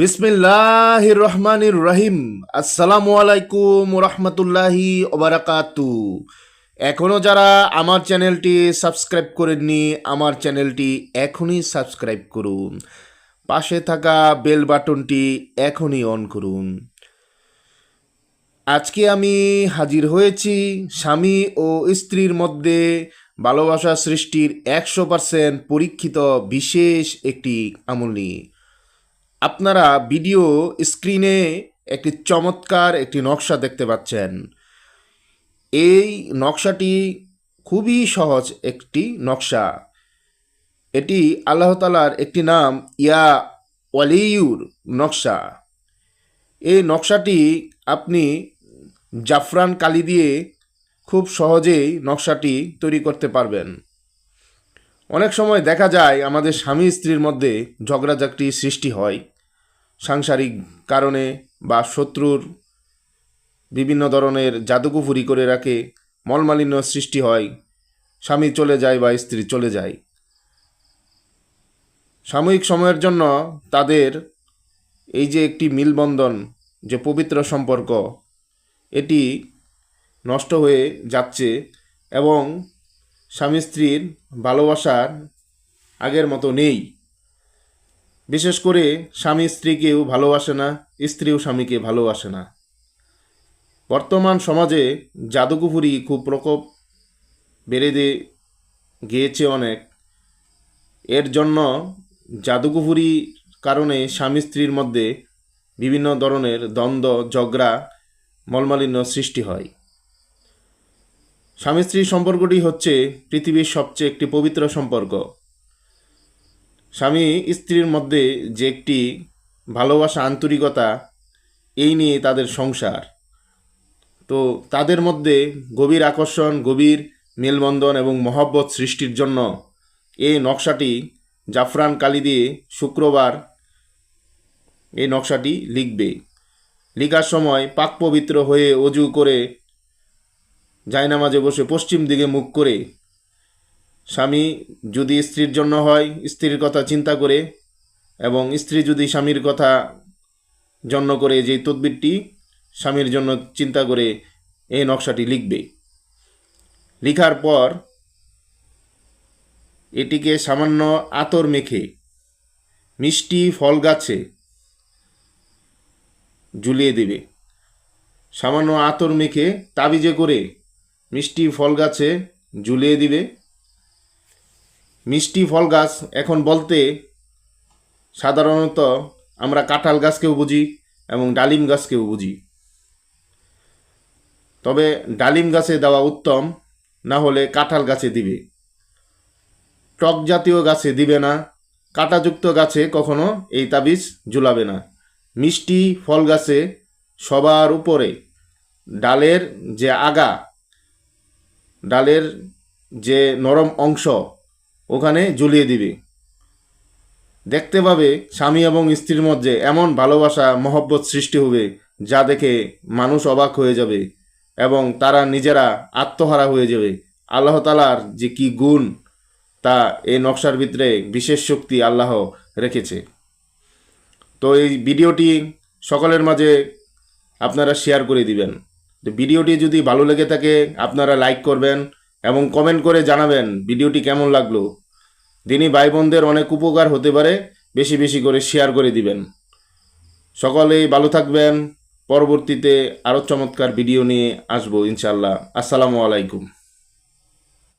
বিসমিল্লাহির রহমানির রহিম আসসালামু আলাইকুম রহমতুল্লাহি ওবারাকাতু। এখনও যারা আমার চ্যানেলটি সাবস্ক্রাইব করেননি, আমার চ্যানেলটি এখনই সাবস্ক্রাইব করুন। পাশে থাকা বেল বাটনটি এখনই অন করুন। আজকে আমি হাজির হয়েছি স্বামী ও স্ত্রীর মধ্যে ভালোবাসা সৃষ্টির একশো পার্সেন্ট পরীক্ষিত বিশেষ একটি আমল নিয়ে। আপনারা ভিডিও স্ক্রিনে একটি চমৎকার একটি নকশা দেখতে পাচ্ছেন। এই নকশাটি খুবই সহজ একটি নকশা। এটি আল্লাহ তালার একটি নাম, ইয়া ওয়ালিউর নকশা। এই নকশাটি আপনি জাফরান কালি দিয়ে খুব সহজেই নকশাটি তৈরি করতে পারবেন। অনেক সময় দেখা যায় আমাদের স্বামী স্ত্রীর মধ্যে ঝগড়াঝাকটি সৃষ্টি হয়। সাংসারিক কারণে বা শত্রুর বিভিন্ন ধরনের জাদুকুফুরি করে রাখে, মলমালিন্য সৃষ্টি হয়, স্বামী চলে যায় বা স্ত্রী চলে যায়। সাময়িক সময়ের জন্য তাদের এই যে একটি মিলবন্ধন, যে পবিত্র সম্পর্ক, এটি নষ্ট হয়ে যাচ্ছে এবং স্বামী স্ত্রীর ভালোবাসার আগের মতো নেই। বিশেষ করে স্বামী স্ত্রীকেও ভালোবাসে না, স্ত্রীও স্বামীকে ভালোবাসে না। বর্তমান সমাজে জাদুকুফুরি খুব প্রকোপ বেড়ে দিয়ে গিয়েছে অনেক। এর জন্য জাদুকুফুরি কারণে স্বামী স্ত্রীর মধ্যে বিভিন্ন ধরনের দ্বন্দ্ব, ঝগড়া, মলমালিন্য সৃষ্টি হয়। স্বামী স্ত্রী সম্পর্কটি হচ্ছে পৃথিবীর সবচেয়ে একটি পবিত্র সম্পর্ক। স্বামী স্ত্রীর মধ্যে যে একটি ভালোবাসা, আন্তরিকতা, এই নিয়ে তাদের সংসার। তো তাদের মধ্যে গভীর আকর্ষণ, গভীর মেলবন্ধন এবং মহব্বত সৃষ্টির জন্য এই নকশাটি জাফরান কালি দিয়ে শুক্রবার এই নকশাটি লিখবে। লিখার সময় পাক পবিত্র হয়ে অজু করে জায়নামাজে বসে পশ্চিম দিকে মুখ করে স্বামী যদি স্ত্রীর জন্য হয়, স্ত্রীর কথা চিন্তা করে এবং স্ত্রী যদি স্বামীর কথা জন্য করে যে তদবিরটি, স্বামীর জন্য চিন্তা করে এই নকশাটি লিখবে। লিখার পর এটিকে সামান্য আতর মেখে মিষ্টি ফল গাছে ঝুলিয়ে দেবে। সামান্য আতর মেখে তাবিজে করে মিষ্টি ফল গাছে ঝুলিয়ে দিবে। মিষ্টি ফল গাছ এখন বলতে সাধারণত আমরা কাঁঠাল গাছকেও বুঝি এবং ডালিম গাছকেও বুঝি। তবে ডালিম গাছে দেওয়া উত্তম না হলে কাঁঠাল গাছে দিবে। টক জাতীয় গাছে দিবে না, কাঁটাযুক্ত গাছে কখনো এই তাবিজ ঝুলাবে না। মিষ্টি ফল গাছে সবার উপরে ডালের যে আগা, ডালের যে নরম অংশ ওখানে ঝুলিয়ে দিবে। দেখতে পাবে স্বামী এবং স্ত্রীর মধ্যে এমন ভালোবাসা, মহব্বত সৃষ্টি হবে, যা দেখে মানুষ অবাক হয়ে যাবে এবং তারা নিজেরা আত্মহারা হয়ে যাবে। আল্লাহ তালার যে কি গুণ, তা এই নকশার ভিতরে বিশেষ শক্তি আল্লাহ রেখেছে। তো এই ভিডিওটি সকলের মাঝে আপনারা শেয়ার করে দিবেন। তো ভিডিওটি যদি ভালো লেগে থাকে, আপনারা লাইক করবেন এবং কমেন্ট করে জানাবেন ভিডিওটি কেমন লাগল। দিনই ভাই বোনদের অনেক উপকার হতে পারে, বেশি বেশি করে শেয়ার করে দিবেন। সকলেই ভালো থাকবেন, পরবর্তীতে আরও চমৎকার ভিডিও নিয়ে আসব ইনশাল্লাহ আসসালামু আলাইকুম।